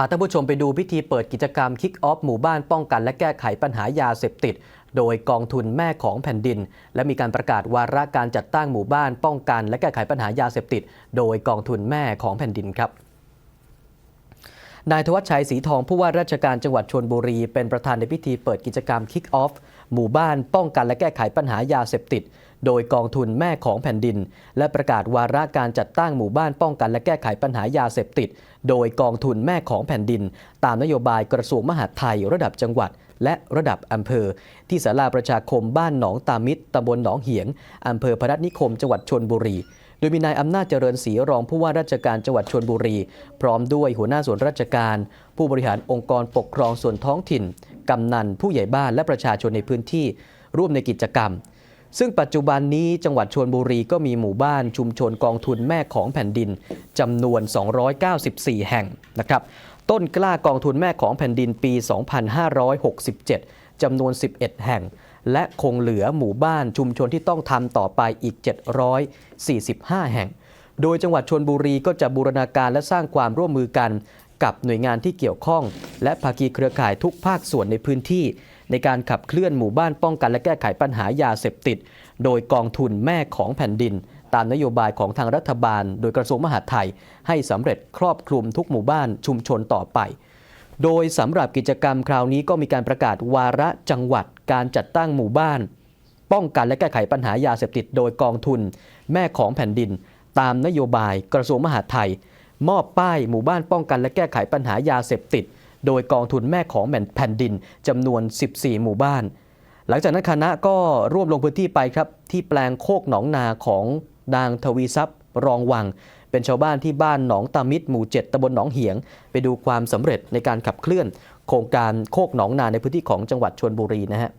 าท่านผู้ชมไปดูพิธีเปิดกิจกรรมคิกออฟหมู่บ้านป้องกันและแก้ไขปัญหายาเสพติด โดยกองทุนแม่ของแผ่นดิน และมีการประกาศวาระการจัดตั้งหมู่บ้านป้องกันและแก้ไขปัญหายาเสพติด โดยกองทุนแม่ของแผ่นดินครับ นายธวัชชัยศรีทองผู้ว่าราชการจังหวัดชลบุรี เป็นประธานในพิธีเปิดกิจกรรม Kick Off หมู่บ้านป้องกันและแก้ไขปัญหายาเสพติด โดยกองทุนแม่ของแผ่นดิน และประกาศวาระการจัดตั้งหมู่บ้านป้องกันและแก้ไขปัญหายาเสพติด โดยกองทุนแม่ของแผ่นดิน ตามนโยบายกระทรวงมหาดไทยระดับจังหวัด และระดับอำเภอ ที่ศาลาประชาคมบ้านหนองตามิตรตำบลหนองเหียงอำเภอพนัสนิคมจังหวัดชลบุรี โดยมีนายอำนาจเจริญศรีรองผู้ว่าราชการจังหวัดชลบุรี พร้อมด้วยหัวหน้าส่วนราชการ ผู้บริหารองค์กรปกครองส่วนท้องถิ่น กำนัน ผู้ใหญ่บ้านและประชาชนในพื้นที่ ร่วมในกิจกรรม ซึ่งปัจจุบันนี้จังหวัดชลบุรีก็มีหมู่บ้านชุมชนกองทุนแม่ของแผ่นดินจำนวน 294 แห่งนะครับต้นกล้ากองทุนแม่ของแผ่นดินปี 2567จำนวน 11 แห่ง และคงเหลือหมู่บ้านชุมชนที่ต้องทำต่อไปอีก 745 แห่ง โดยจังหวัดชลบุรีก็จะบูรณาการและสร้างความร่วมมือกัน กับหน่วยงานที่เกี่ยวข้อง และภาคีเครือข่ายทุกภาคส่วนในพื้นที่ ในการขับเคลื่อนหมู่บ้านป้องกัน และแก้ไขปัญหายาเสพติด โดยกองทุนแม่ของแผ่นดิน ตามนโยบายของทางรัฐบาล โดยกระทรวงมหาดไทย ให้สำเร็จครอบคลุมทุกหมู่บ้านชุมชนต่อไป โดยสำหรับกิจกรรมคราวนี้ก็มีการประกาศวาระจังหวัดการจัดตั้งหมู่บ้าน ป้องกันและแก้ไขปัญหายาเสพติดโดยกองทุน แม่ของแผ่นดิน ตามนโยบายกระทรวงมหาดไทย มอบป้ายหมู่บ้านป้องกันและแก้ไขปัญหายาเสพติด โดยกองทุนแม่ของแผ่นดินจำนวน 14 หมู่บ้าน หลังจากนั้นคณะก็ร่วมลงพื้นที่ไปครับที่แปลงโคกหนองนาของนางทวีทรัพย์รองวัง เป็นชาวบ้านที่บ้านหนองตามิตรหมู่ 7ตำบลหนองเหียง ไปดูความสำเร็จในการขับเคลื่อน โครงการโคกหนองนาในพื้นที่ของจังหวัดชลบุรีนะฮะ